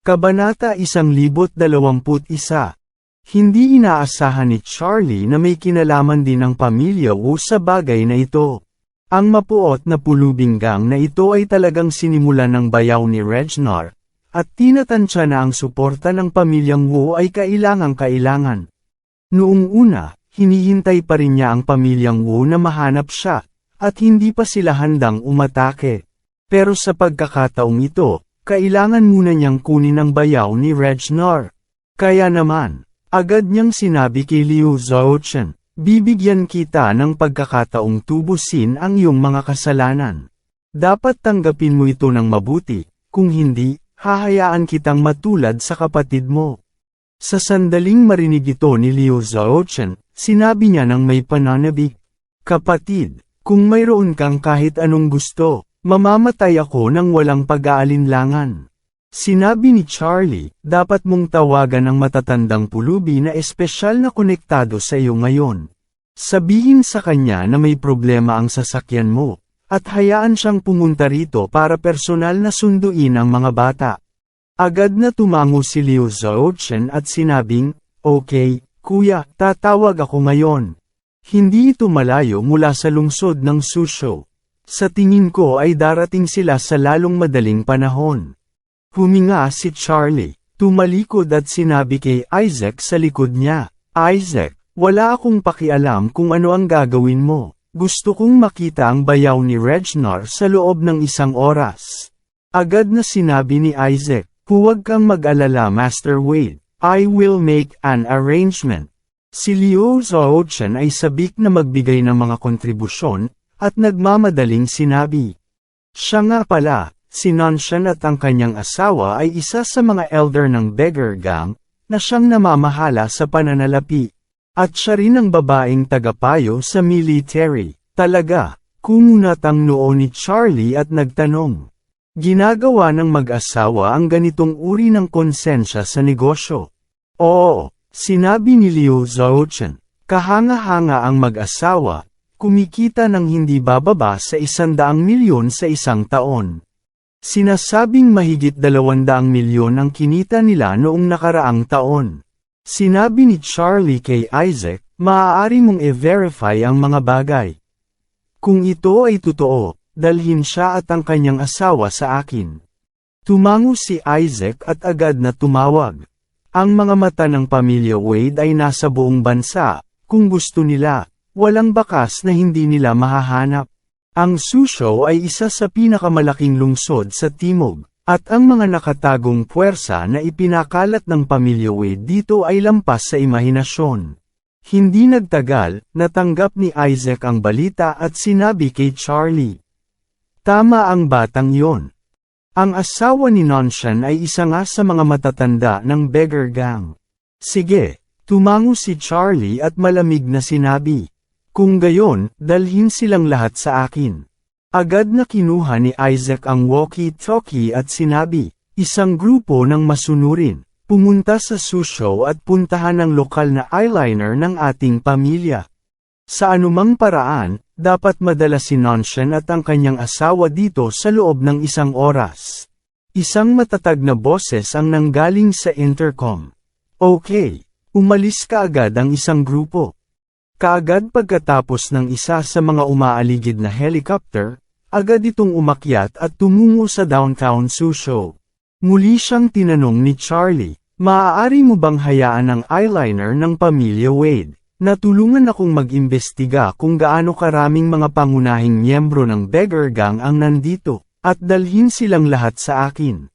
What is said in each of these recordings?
Kabanata 1021 Hindi inaasahan ni Charlie na may kinalaman din ng pamilya Wu sa bagay na ito. Ang mapuot na pulubing gang na ito ay talagang sinimulan ng bayaw ni Regnar, at tinatansya na ang suporta ng pamilyang Wu ay kailangang kailangan. Noong una, hinihintay pa rin niya ang pamilyang Wu na mahanap siya, at hindi pa sila handang umatake. Pero sa pagkakataong ito, kailangan muna niyang kunin ang bayaw ni Regnar. Kaya naman, agad niyang sinabi kay Liu Zhaochen, bibigyan kita ng pagkakataong tubusin ang iyong mga kasalanan. Dapat tanggapin mo ito ng mabuti, kung hindi, hahayaan kitang matulad sa kapatid mo. Sa sandaling marinig ito ni Liu Zhaochen, sinabi niya ng may pananabik, Kapatid, kung mayroon kang kahit anong gusto, Mamamatay ako nang walang pag-aalinlangan. Sinabi ni Charlie, dapat mong tawagan ang matatandang pulubi na espesyal na konektado sa iyo ngayon. Sabihin sa kanya na may problema ang sasakyan mo, at hayaan siyang pumunta rito para personal na sunduin ang mga bata. Agad na tumango si Liu Zhaochen at sinabing, Okay, kuya, tatawag ako ngayon. Hindi ito malayo mula sa lungsod ng Susho. Sa tingin ko ay darating sila sa lalong madaling panahon. Huminga si Charlie, tumalikod at sinabi kay Isaac sa likod niya, Isaac, wala akong pakialam kung ano ang gagawin mo. Gusto kong makita ang bayaw ni Regnar sa loob ng isang oras. Agad na sinabi ni Isaac, huwag kang mag-alala Master Wade, I will make an arrangement. Si Liu Zhaochen ay sabik na magbigay ng mga kontribusyon, at nagmamadaling sinabi. Siya nga pala, si Nanshan at ang kanyang asawa ay isa sa mga elder ng beggar gang, na siyang namamahala sa pananalapi. At siya rin ang babaeng tagapayo sa military. Talaga, kumunat ang noo ni Charlie at nagtanong. Ginagawa ng mag-asawa ang ganitong uri ng konsensya sa negosyo. Oo, sinabi ni Liu Zhaochen. Kahanga-hanga ang mag-asawa, kumikita ng hindi bababa sa isandaang milyon sa isang taon. Sinasabing mahigit dalawandaang milyon ang kinita nila noong nakaraang taon. Sinabi ni Charlie kay Isaac, maaari mong e-verify ang mga bagay. Kung ito ay totoo, dalhin siya at ang kanyang asawa sa akin. Tumango si Isaac at agad na tumawag. Ang mga mata ng pamilya Wade ay nasa buong bansa, kung gusto nila, Walang bakas na hindi nila mahahanap. Ang Susho ay isa sa pinakamalaking lungsod sa Timog, at ang mga nakatagong puwersa na ipinakalat ng pamilya Wade dito ay lampas sa imahinasyon. Hindi nagtagal, natanggap ni Isaac ang balita at sinabi kay Charlie. Tama ang batang yon. Ang asawa ni Nonshan ay isa nga sa mga matatanda ng beggar gang. Sige, tumango si Charlie at malamig na sinabi. Kung gayon, dalhin silang lahat sa akin. Agad na kinuha ni Isaac ang walkie-talkie at sinabi, isang grupo ng masunurin, pumunta sa susyo at puntahan ang lokal na eyeliner ng ating pamilya. Sa anumang paraan, dapat madala si Nonshan at ang kanyang asawa dito sa loob ng isang oras. Isang matatag na boses ang nanggaling sa intercom. Okay, umalis ka agad ang isang grupo. Kaagad pagkatapos ng isa sa mga umaaligid na helicopter, agad itong umakyat at tumungo sa downtown Susho. Muli siyang tinanong ni Charlie, maaari mo bang hayaan ang eyeliner ng pamilya Wade? Natulungan akong mag-imbestiga kung gaano karaming mga pangunahing miyembro ng beggar gang ang nandito, at dalhin silang lahat sa akin.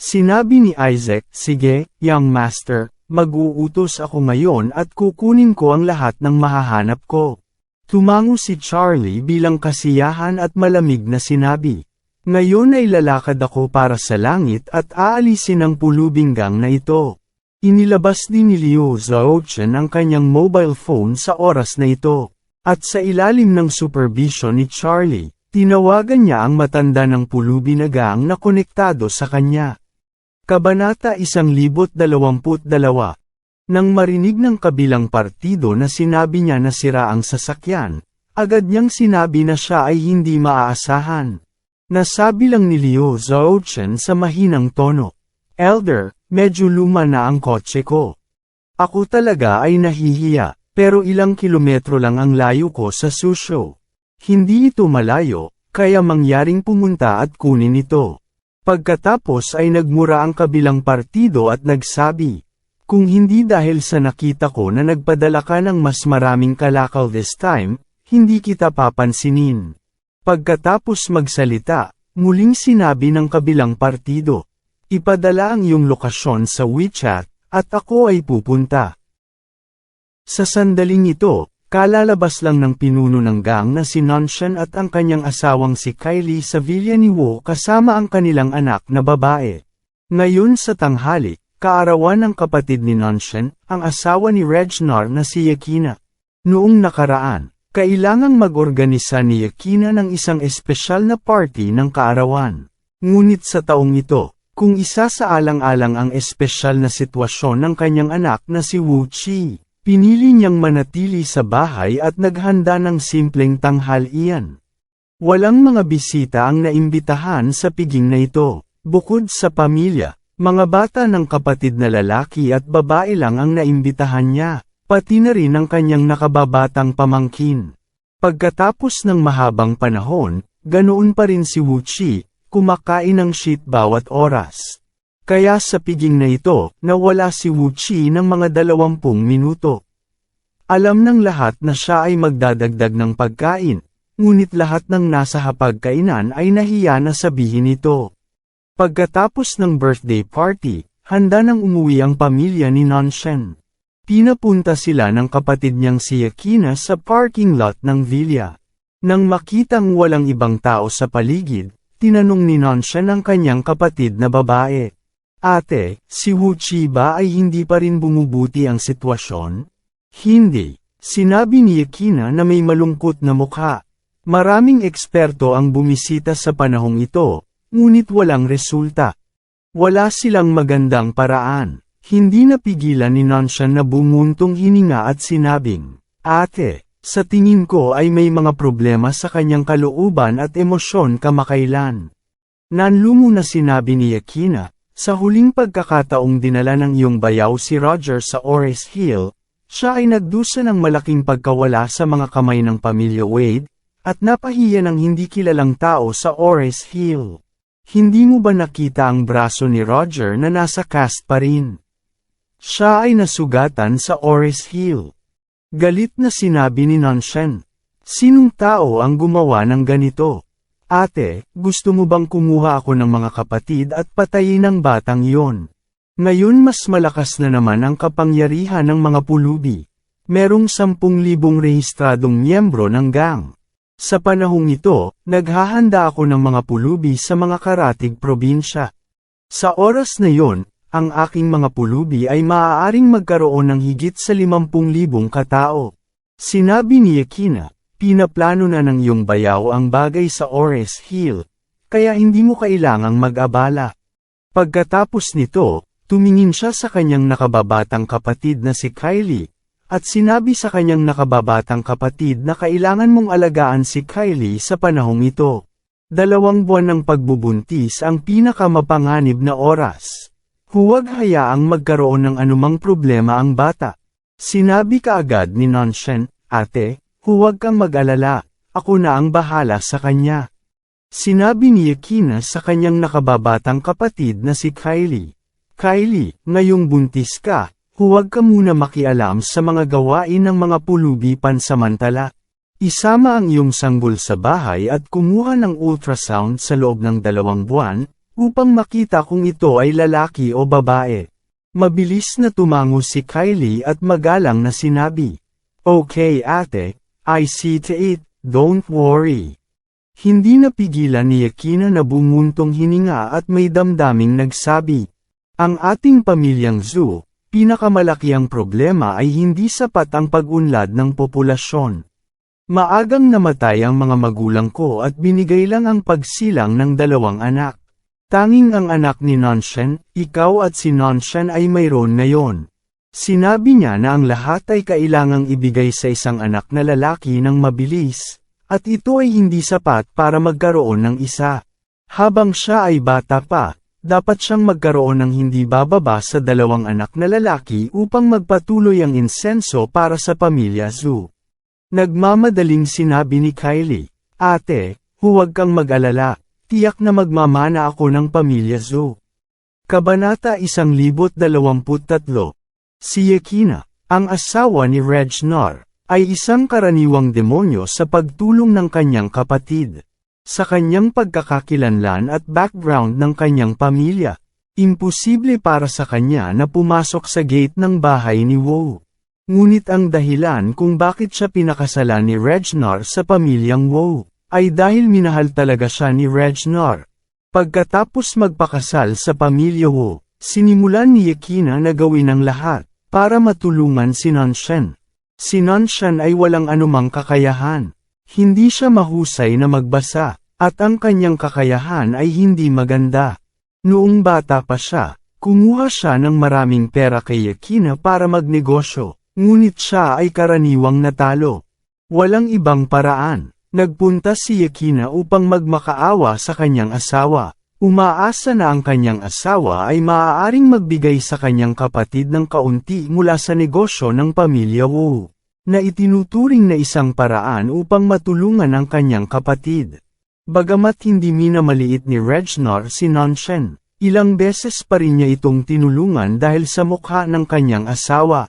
Sinabi ni Isaac, sige, young master, mag-uutos ako ngayon at kukunin ko ang lahat ng mahahanap ko. Tumango si Charlie bilang kasiyahan at malamig na sinabi. Ngayon ay lalakad ako para sa langit at aalisin ang pulubinggang na ito. Inilabas din ni Liu Zhaochen ang kanyang mobile phone sa oras na ito. At sa ilalim ng supervision ni Charlie, tinawagan niya ang matanda ng pulubinagang na konektado sa kanya. Kabanata 1022 Nang marinig ng kabilang partido na sinabi niya na sira ang sasakyan, agad niyang sinabi na siya ay hindi maaasahan. Nasabi lang ni Liu Zhaochen sa mahinang tono. Elder, medyo luma na ang kotse ko. Ako talaga ay nahihiya, pero ilang kilometro lang ang layo ko sa Susho. Hindi ito malayo, kaya mangyaring pumunta at kunin ito. Pagkatapos ay nagmura ang kabilang partido at nagsabi, kung hindi dahil sa nakita ko na nagpadala ka ng mas maraming kalakal this time, hindi kita papansinin. Pagkatapos magsalita, muling sinabi ng kabilang partido, ipadala ang iyong lokasyon sa WeChat, at ako ay pupunta. Sa sandaling ito, kalalabas lang ng pinuno ng gang na si Nanshan at ang kanyang asawang si Kylie sa villa ni Wo kasama ang kanilang anak na babae. Ngayon sa tanghali, kaarawan ng kapatid ni Nanshan, ang asawa ni Regnar na si Yakina. Noong nakaraan, kailangang mag-organisa ni Yakina ng isang espesyal na party ng kaarawan. Ngunit sa taong ito, kung isa sa alang-alang ang espesyal na sitwasyon ng kanyang anak na si Wu Chi, pinili niyang manatili sa bahay at naghanda ng simpleng tanghalian. Walang mga bisita ang naimbitahan sa piging na ito, bukod sa pamilya, mga bata ng kapatid na lalaki at babae lang ang naimbitahan niya, pati na rin ang kanyang nakababatang pamangkin. Pagkatapos ng mahabang panahon, ganoon pa rin si Wu Chi, kumakain ng shit bawat oras. Kaya sa piging na ito, nawala si Wu Chi ng mga dalawampung minuto. Alam ng lahat na siya ay magdadagdag ng pagkain, ngunit lahat ng nasa hapagkainan ay nahiya na sabihin ito. Pagkatapos ng birthday party, handa nang umuwi ang pamilya ni Nanshen. Pinapunta sila ng kapatid niyang si Yakina sa parking lot ng villa. Nang makitang walang ibang tao sa paligid, tinanong ni Nanshan ang kanyang kapatid na babae. Ate, si Wu Chi ba ay hindi pa rin bumubuti ang sitwasyon? Hindi. Sinabi ni Yakina na may malungkot na mukha. Maraming eksperto ang bumisita sa panahong ito, ngunit walang resulta. Wala silang magandang paraan. Hindi napigilan ni Nanshan na bumuntong hininga at sinabing, Ate, sa tingin ko ay may mga problema sa kanyang kalooban at emosyon kamakailan. Nanlumo na sinabi ni Yakina, sa huling pagkakataong dinala ng iyong bayaw si Roger sa Ores Hill, siya ay nagdusa ng malaking pagkawala sa mga kamay ng pamilya Wade, at napahiya ng hindi kilalang tao sa Ores Hill. Hindi mo ba nakita ang braso ni Roger na nasa cast pa rin? Siya ay nasugatan sa Ores Hill. Galit na sinabi ni Nanshen. Sinong tao ang gumawa ng ganito? Ate, gusto mo bang kumuha ako ng mga kapatid at patayin ang batang iyon? Ngayon mas malakas na naman ang kapangyarihan ng mga pulubi. Merong 10,000 rehistradong miyembro ng gang. Sa panahong ito, naghahanda ako ng mga pulubi sa mga karatig probinsya. Sa oras na yon, ang aking mga pulubi ay maaaring magkaroon ng higit sa 50,000 katao. Sinabi ni Yakina, pinaplano na ng iyong bayaw ang bagay sa Ores Hill, kaya hindi mo kailangang mag-abala. Pagkatapos nito, tumingin siya sa kanyang nakababatang kapatid na si Kylie, at sinabi sa kanyang nakababatang kapatid na kailangan mong alagaan si Kylie sa panahong ito. Dalawang buwan ng pagbubuntis ang pinakamapanganib na oras. Huwag hayaang magkaroon ng anumang problema ang bata. Sinabi kaagad ni Nanshen, ate, huwag kang mag-alala, ako na ang bahala sa kanya. Sinabi ni Yakina sa kanyang nakababatang kapatid na si Kylie. Kylie, ngayong buntis ka, huwag ka muna makialam sa mga gawain ng mga pulubi pansamantala. Isama ang iyong sanggol sa bahay at kumuha ng ultrasound sa loob ng dalawang buwan, upang makita kung ito ay lalaki o babae. Mabilis na tumango si Kylie at magalang na sinabi, Okay ate, I see to it, don't worry. Hindi napigilan ni Yakina na bumuntong hininga at may damdaming nagsabi. Ang ating pamilyang zoo, pinakamalaki ang problema ay hindi sapat ang pag-unlad ng populasyon. Maagang namatay ang mga magulang ko at binigay lang ang pagsilang ng dalawang anak. Tanging ang anak ni Nanshen, ikaw at si Nanshen ay mayroon ngayon. Sinabi niya na ang lahat ay kailangang ibigay sa isang anak na lalaki ng mabilis, at ito ay hindi sapat para magkaroon ng isa. Habang siya ay bata pa, dapat siyang magkaroon ng hindi bababa sa dalawang anak na lalaki upang magpatuloy ang insenso para sa pamilya Zhu. Nagmamadaling sinabi ni Kylie, Ate, huwag kang mag-alala, tiyak na magmamana ako ng pamilya Zhu. Kabanata 1023 Si Yakina, ang asawa ni Regnar, ay isang karaniwang demonyo sa pagtulong ng kanyang kapatid. Sa kanyang pagkakakilanlan at background ng kanyang pamilya, imposible para sa kanya na pumasok sa gate ng bahay ni Wu. Ngunit ang dahilan kung bakit siya pinakasalan ni Regnar sa pamilyang Wu, ay dahil minahal talaga siya ni Regnar. Pagkatapos magpakasal sa pamilya Wu, sinimulan ni Yakina na gawin ang lahat, para matulungan si Nanshen. Si Nanshen ay walang anumang kakayahan. Hindi siya mahusay na magbasa, at ang kanyang kakayahan ay hindi maganda. Noong bata pa siya, kumuha siya ng maraming pera kay Yakina para magnegosyo, ngunit siya ay karaniwang natalo. Walang ibang paraan. Nagpunta si Yakina upang magmakaawa sa kanyang asawa. Umaasa na ang kanyang asawa ay maaaring magbigay sa kanyang kapatid ng kaunti mula sa negosyo ng pamilya Wu, na itinuturing na isang paraan upang matulungan ang kanyang kapatid. Bagamat hindi minamaliit ni Regnar si Nanshen, ilang beses pa rin niya itong tinulungan dahil sa mukha ng kanyang asawa.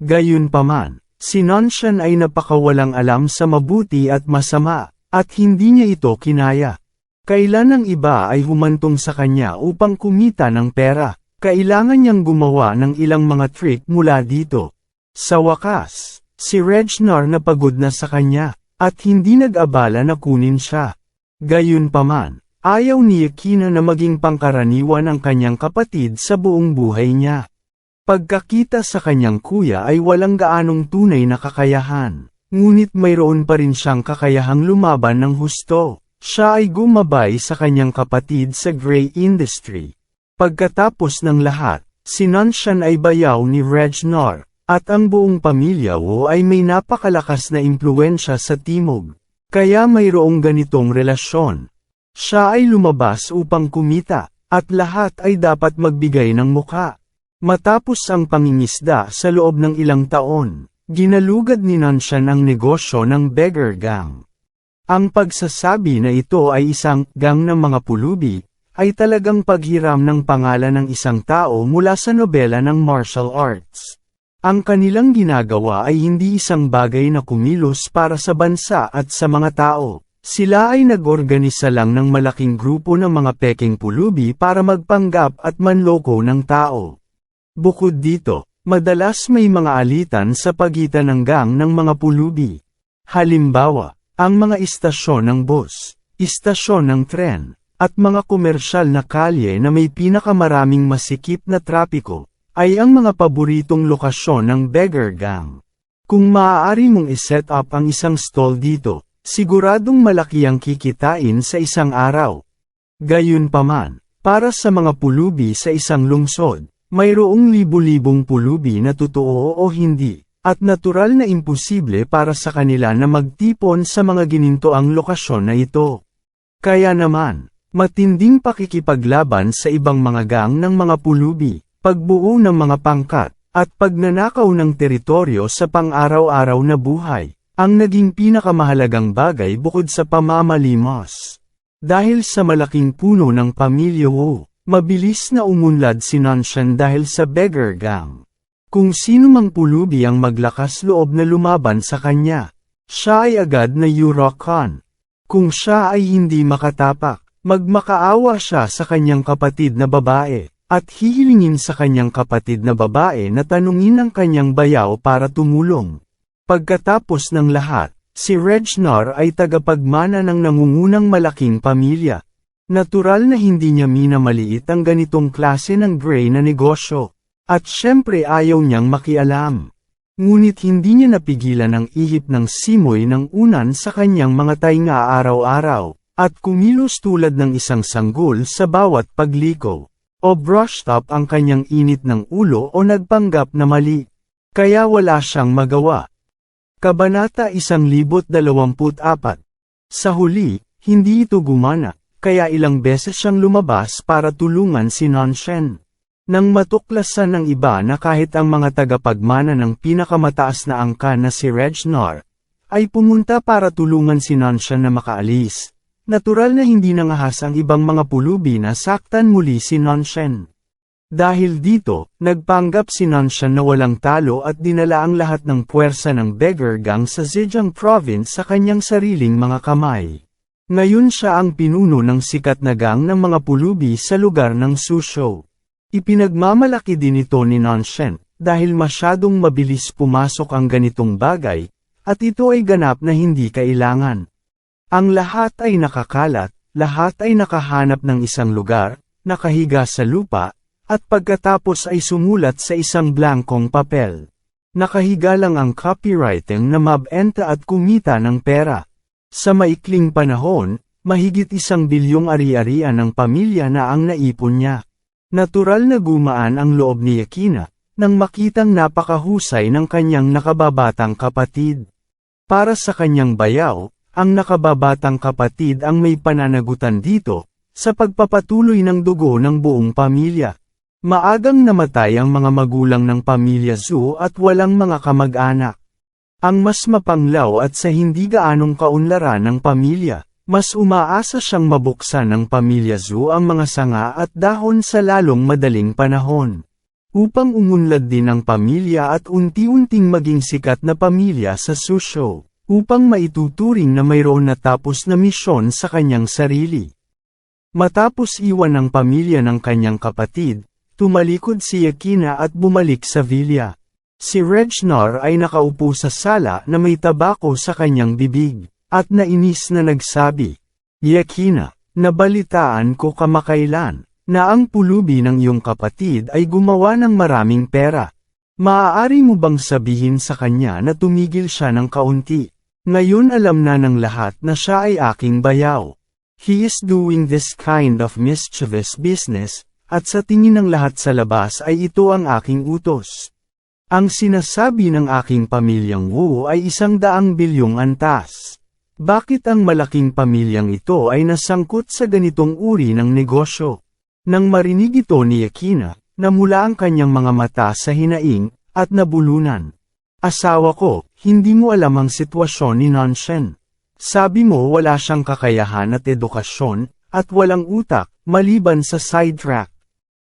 Gayunpaman, si Nanshen ay napakawalang alam sa mabuti at masama, at hindi niya ito kinaya. Kailan ang iba ay humantong sa kanya upang kumita ng pera, kailangan niyang gumawa ng ilang mga trick mula dito. Sa wakas, si Regnar napagod na sa kanya, at hindi nag-abala na kunin siya. Gayunpaman, ayaw ni Yakina na maging pangkaraniwan ang kanyang kapatid sa buong buhay niya. Pagkakita sa kanyang kuya ay walang gaanong tunay na kakayahan, ngunit mayroon pa rin siyang kakayahang lumaban ng husto. Siya ay gumabay sa kanyang kapatid sa gray industry. Pagkatapos ng lahat, si Nanshan ay bayaw ni Regnar, at ang buong pamilya Wu ay may napakalakas na impluensya sa timog. Kaya mayroong ganitong relasyon. Siya ay lumabas upang kumita, at lahat ay dapat magbigay ng muka. Matapos ang pangingisda sa loob ng ilang taon, ginalugad ni Nanshan ang negosyo ng beggar gang. Ang pagsasabi na ito ay isang gang ng mga pulubi, ay talagang paghiram ng pangalan ng isang tao mula sa nobela ng martial arts. Ang kanilang ginagawa ay hindi isang bagay na kumilos para sa bansa at sa mga tao. Sila ay nag-organisa lang ng malaking grupo ng mga peking pulubi para magpanggap at manloko ng tao. Bukod dito, madalas may mga alitan sa pagitan ng gang ng mga pulubi. Halimbawa, ang mga istasyon ng bus, istasyon ng tren, at mga komersyal na kalye na may pinakamaraming masikip na trapiko, ay ang mga paboritong lokasyon ng beggar gang. Kung maaari mong iset up ang isang stall dito, siguradong malaki ang kikitain sa isang araw. Gayunpaman, para sa mga pulubi sa isang lungsod, mayroong libu-libong pulubi na totoo o hindi, at natural na imposible para sa kanila na magtipon sa mga ginintoang lokasyon na ito. Kaya naman, matinding pakikipaglaban sa ibang mga gang ng mga pulubi, pagbuo ng mga pangkat, at pagnanakaw ng teritoryo sa pang-araw-araw na buhay, ang naging pinakamahalagang bagay bukod sa pamamalimos. Dahil sa malaking puno ng pamilya Wu, mabilis na umunlad si Nanshan dahil sa beggar gang. Kung sino mang pulubi ang maglakas loob na lumaban sa kanya, siya ay agad na Eurocan. Kung siya ay hindi makatapak, magmakaawa siya sa kanyang kapatid na babae, at hihilingin sa kanyang kapatid na babae na tanungin ang kanyang bayaw para tumulong. Pagkatapos ng lahat, Si Regnor ay tagapagmana ng nangungunang malaking pamilya. Natural na hindi niya minamaliit ang ganitong klase ng gray na negosyo. At syempre ayaw niyang makialam. Ngunit hindi niya napigilan ang ihip ng simoy ng unan sa kanyang mga tainga araw-araw, at kumilos tulad ng isang sanggol sa bawat pagliko. O brushed up ang kanyang init ng ulo o nagpanggap na mali. Kaya wala siyang magawa. Kabanata 1024 Sa huli, hindi ito gumana, kaya ilang beses siyang lumabas para tulungan si Nanshen. Nang matuklasan ng iba na kahit ang mga tagapagmana ng pinakamataas na angka na si Regnor, ay pumunta para tulungan si Nanshen na makaalis. Natural na hindi nangahas ang ibang mga pulubi na saktan muli si Nanshen. Dahil dito, nagpanggap si Nanshan na walang talo at dinala ang lahat ng puwersa ng beggar gang sa Zhejiang province sa kanyang sariling mga kamay. Ngayon siya ang pinuno ng sikat na gang ng mga pulubi sa lugar ng Suzhou. Ipinagmamalaki din ito ni Nanshen, dahil masyadong mabilis pumasok ang ganitong bagay, at ito ay ganap na hindi kailangan. Ang lahat ay nakakalat, lahat ay nakahanap ng isang lugar, nakahiga sa lupa, at pagkatapos ay sumulat sa isang blankong papel. Nakahiga lang ang copywriting na mabenta at kumita ng pera. Sa maikling panahon, mahigit isang bilyong ari-arian ng pamilya na ang naipon niya. Natural na gumaan ang loob ni Yakina, nang makitang napakahusay ng kanyang nakababatang kapatid. Para sa kanyang bayaw, ang nakababatang kapatid ang may pananagutan dito, sa pagpapatuloy ng dugo ng buong pamilya. Maagang namatay ang mga magulang ng pamilya Zhu at walang mga kamag-anak. Ang mas mapanglaw at sa hindi gaanong kaunlaran ng pamilya, mas umaasa siyang mabuksan ng pamilya Zhu ang mga sanga at dahon sa lalong madaling panahon. Upang umunlad din ang pamilya at unti-unting maging sikat na pamilya sa Susho, upang maituturing na mayroon natapos na misyon sa kanyang sarili. Matapos iwan ng pamilya ng kanyang kapatid, Tumalikod si Yakina at bumalik sa villa. Si Regnor ay nakaupo sa sala na may tabako sa kanyang bibig, at nainis na nagsabi, Yakina, nabalitaan ko kamakailan, na ang pulubi ng iyong kapatid ay gumawa ng maraming pera. Maaari mo bang sabihin sa kanya na tumigil siya ng kaunti? Ngayon alam na ng lahat na siya ay aking bayaw. He is doing this kind of mischievous business, at sa tingin ng lahat sa labas ay ito ang aking utos. Ang sinasabi ng aking pamilyang Wu ay isang daang bilyong antas. Bakit ang malaking pamilyang ito ay nasangkot sa ganitong uri ng negosyo? Nang marinig ito ni Yakina, namula ang kanyang mga mata sa hinaing, at nabulunan. Asawa ko, hindi mo alam ang sitwasyon ni Nanshen. Sabi mo wala siyang kakayahan at edukasyon, at walang utak, maliban sa sidetrack.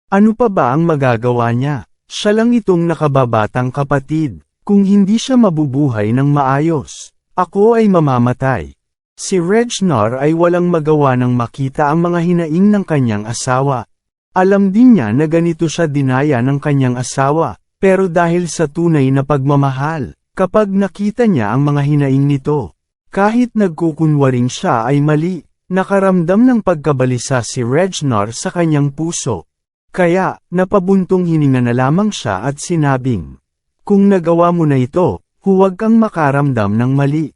Ano pa ba ang magagawa niya? Siya lang itong nakababatang kapatid. Kung hindi siya mabubuhay ng maayos, ako ay mamamatay. Si Regnor ay walang magawa ng makita ang mga hinaing ng kanyang asawa. Alam din niya na ganito siya dinaya ng kanyang asawa, pero dahil sa tunay na pagmamahal, kapag nakita niya ang mga hinaing nito, kahit nagkukunwaring siya ay mali, nakaramdam ng pagkabalisa si Regnor sa kanyang puso. Kaya, napabuntong hininga na lamang siya at sinabing, Kung nagawa mo na ito, huwag kang makaramdam ng mali.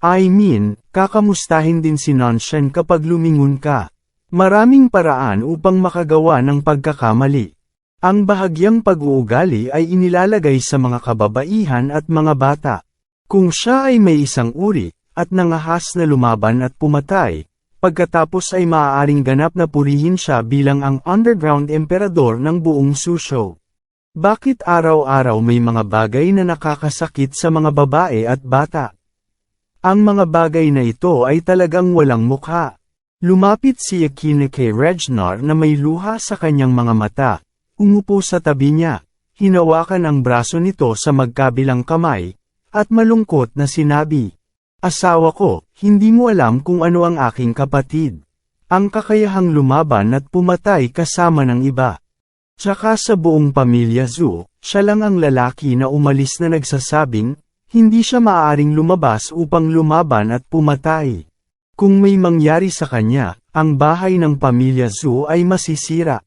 I mean, kakamustahin din si Nanshen kapag lumingon ka. Maraming paraan upang makagawa ng pagkakamali. Ang bahagyang pag-uugali ay inilalagay sa mga kababaihan at mga bata. Kung siya ay may isang uri, at nangahas na lumaban at pumatay, Pagkatapos ay maaaring ganap na purihin siya bilang ang underground emperador ng buong Susho. Bakit araw-araw may mga bagay na nakakasakit sa mga babae at bata? Ang mga bagay na ito ay talagang walang mukha. Lumapit si Akine kay Regnor na may luha sa kanyang mga mata. Umupo sa tabi niya, hinawakan ang braso nito sa magkabilang kamay, at malungkot na sinabi, Asawa ko, hindi mo alam kung ano ang aking kapatid. Ang kakayahang lumaban at pumatay kasama ng iba. Tsaka sa buong pamilya Zhu, siya lang ang lalaki na umalis na nagsasabing, Hindi siya maaaring lumabas upang lumaban at pumatay. Kung may mangyari sa kanya, ang bahay ng pamilya Zhu ay masisira.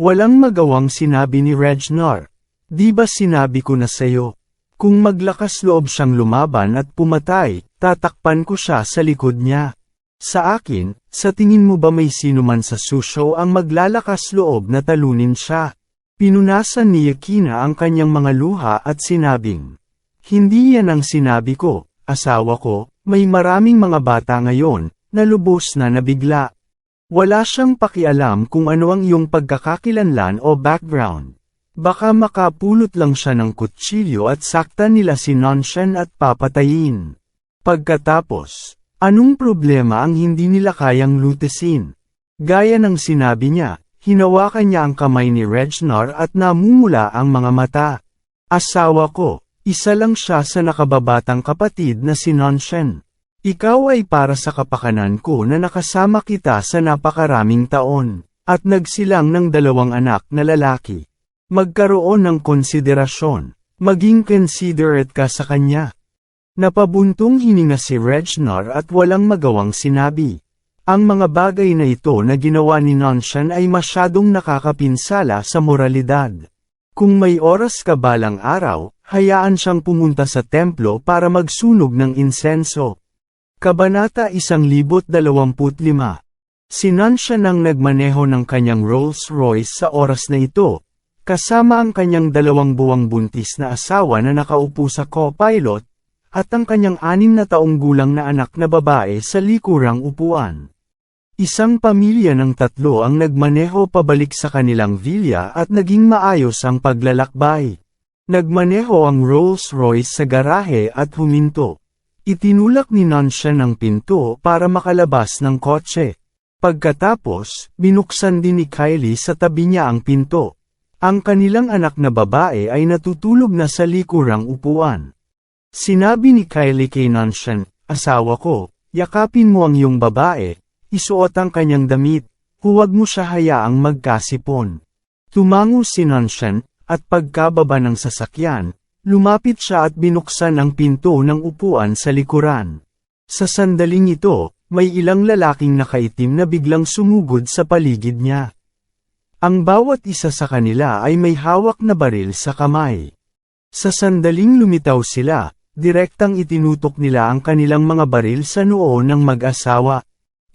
Walang magawang sinabi ni Regnor. Di ba sinabi ko na sayo? Kung maglakas loob siyang lumaban at pumatay, tatakpan ko siya sa likod niya. Sa akin, sa tingin mo ba may sino man sa susyo ang maglalakas loob na talunin siya? Pinunasan ni Yakina ang kanyang mga luha at sinabing, Hindi yan ang sinabi ko, asawa ko, may maraming mga bata ngayon, na lubos na nabigla. Wala siyang pakialam kung ano ang iyong pagkakakilanlan o background. Baka makapulot lang siya ng kutsilyo at saktan nila si Nonshen at papatayin. Pagkatapos, anong problema ang hindi nila kayang lutesin? Gaya ng sinabi niya, hinawakan niya ang kamay ni Regnor at namumula ang mga mata. Asawa ko, isa lang siya sa nakababatang kapatid na si Nonshen. Ikaw ay para sa kapakanan ko na nakasama kita sa napakaraming taon, at nagsilang ng dalawang anak na lalaki. Magkaroon ng konsiderasyon, maging considerate ka sa kanya. Napabuntong hininga si Regnor at walang magawang sinabi. Ang mga bagay na ito na ginawa ni Nonshan ay masyadong nakakapinsala sa moralidad. Kung may oras ka balang araw, hayaan siyang pumunta sa templo para magsunog ng insenso. Kabanata 1025 Si Nansha nang nagmaneho ng kanyang Rolls Royce sa oras na ito, kasama ang kanyang dalawang buwang buntis na asawa na nakaupo sa co-pilot, at ang kanyang anim na taong gulang na anak na babae sa likurang upuan. Isang pamilya ng tatlo ang nagmaneho pabalik sa kanilang villa at naging maayos ang paglalakbay. Nagmaneho ang Rolls Royce sa garahe at huminto. Itinulak ni Nansha ng pinto para makalabas ng kotse. Pagkatapos, binuksan din ni Kylie sa tabi niya ang pinto. Ang kanilang anak na babae ay natutulog na sa likurang upuan. Sinabi ni Kylie kay asawa ko, yakapin mo ang iyong babae, isuot ang kanyang damit, huwag mo siya hayaang magkasipon. Tumango si Nanshan, at pagkababa ng sasakyan, Lumapit siya at binuksan ang pinto ng upuan sa likuran. Sa sandaling ito, may ilang lalaking nakaitim na biglang sumugod sa paligid niya. Ang bawat isa sa kanila ay may hawak na baril sa kamay. Sa sandaling lumitaw sila, direktang itinutok nila ang kanilang mga baril sa noo ng mag-asawa.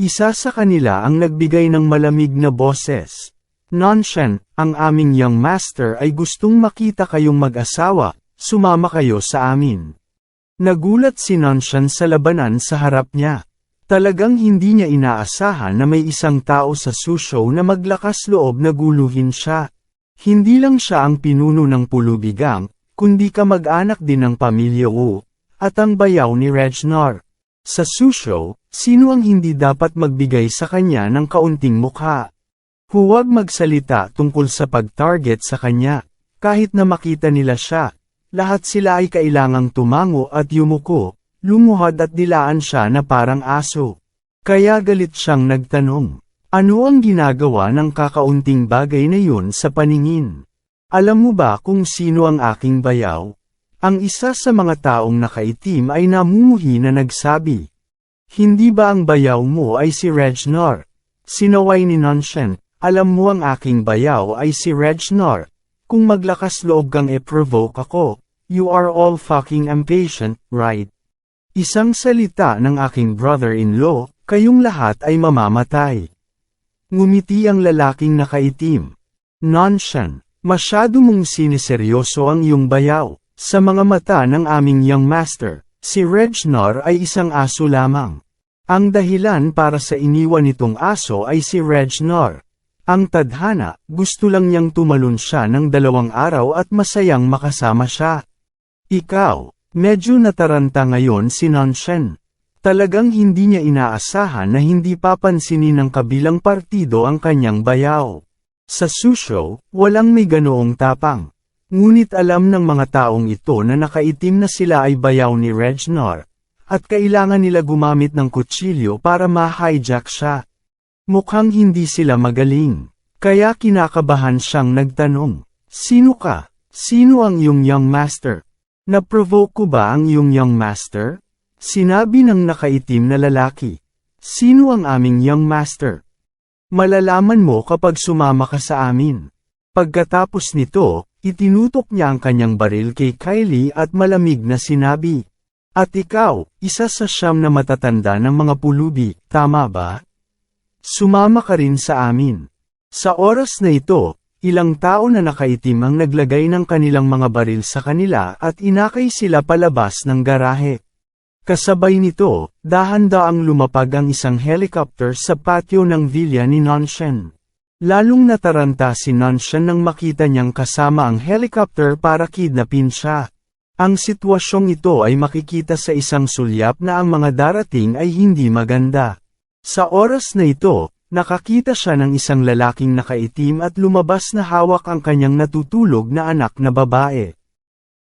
Isa sa kanila ang nagbigay ng malamig na boses. Nonshen, ang aming young master ay gustong makita kayong mag-asawa, Sumama kayo sa amin. Nagulat si Nanshan sa labanan sa harap niya. Talagang hindi niya inaasahan na may isang tao sa sushow na maglakas loob na guluhin siya. Hindi lang siya ang pinuno ng pulubigang, kundi ka mag-anak din ng pamilya Wu, at ang bayaw ni Regnor. Sa sushow, sino ang hindi dapat magbigay sa kanya ng kaunting mukha? Huwag magsalita tungkol sa pag-target sa kanya, kahit na makita nila siya, lahat sila ay kailangang tumango at yumuko, lumuhad at dilaan siya na parang aso. Kaya galit siyang nagtanong, ano ang ginagawa ng kakaunting bagay na yun sa paningin? Alam mo ba kung sino ang aking bayaw? Ang isa sa mga taong nakaitim ay namumuhi na nagsabi. Hindi ba ang bayaw mo ay si Regnor? Sinaway ni Nonshen, alam mo ang aking bayaw ay si Regnor. Kung maglakas loob kang e-provoke ako, you are all fucking impatient, right? Isang salita ng aking brother-in-law, kayong lahat ay mamamatay. Ngumiti ang lalaking nakaitim. Nonshan, masyado mong siniseryoso ang iyong bayaw. Sa mga mata ng aming young master, si Regnor ay isang aso lamang. Ang dahilan para sa iniwan nitong aso ay si Regnor. Ang tadhana, gusto lang niyang tumalon siya ng dalawang araw at masayang makasama siya. Ikaw, medyo nataranta ngayon si Nanshen. Talagang hindi niya inaasahan na hindi papansinin ng kabilang partido ang kanyang bayaw. Sa susyo, walang may ganoong tapang. Ngunit alam ng mga taong ito na nakaitim na sila ay bayaw ni Regnor, at kailangan nila gumamit ng kutsilyo para ma-hijack siya. Mukhang hindi sila magaling. Kaya kinakabahan siyang nagtanong, Sino ka? Sino ang iyong young master? Naprovoke ko ba ang iyong young master? Sinabi ng nakaitim na lalaki. Sino ang aming young master? Malalaman mo kapag sumama ka sa amin. Pagkatapos nito, itinutok niya ang kanyang baril kay Kylie at malamig na sinabi. At ikaw, isa sa siyam na matatanda ng mga pulubi, tama ba? Sumama ka rin sa amin. Sa oras na ito, ilang tao na nakaitim ang naglagay ng kanilang mga baril sa kanila at inakay sila palabas ng garahe. Kasabay nito, dahan-daang lumapag ang isang helicopter sa patio ng villa ni Nanshen. Lalong nataranta si Nanshen nang makita niyang kasama ang helicopter para kidnapin siya. Ang sitwasyong ito ay makikita sa isang sulyap na ang mga darating ay hindi maganda. Sa oras na ito, nakakita siya ng isang lalaking nakaitim at lumabas na hawak ang kanyang natutulog na anak na babae.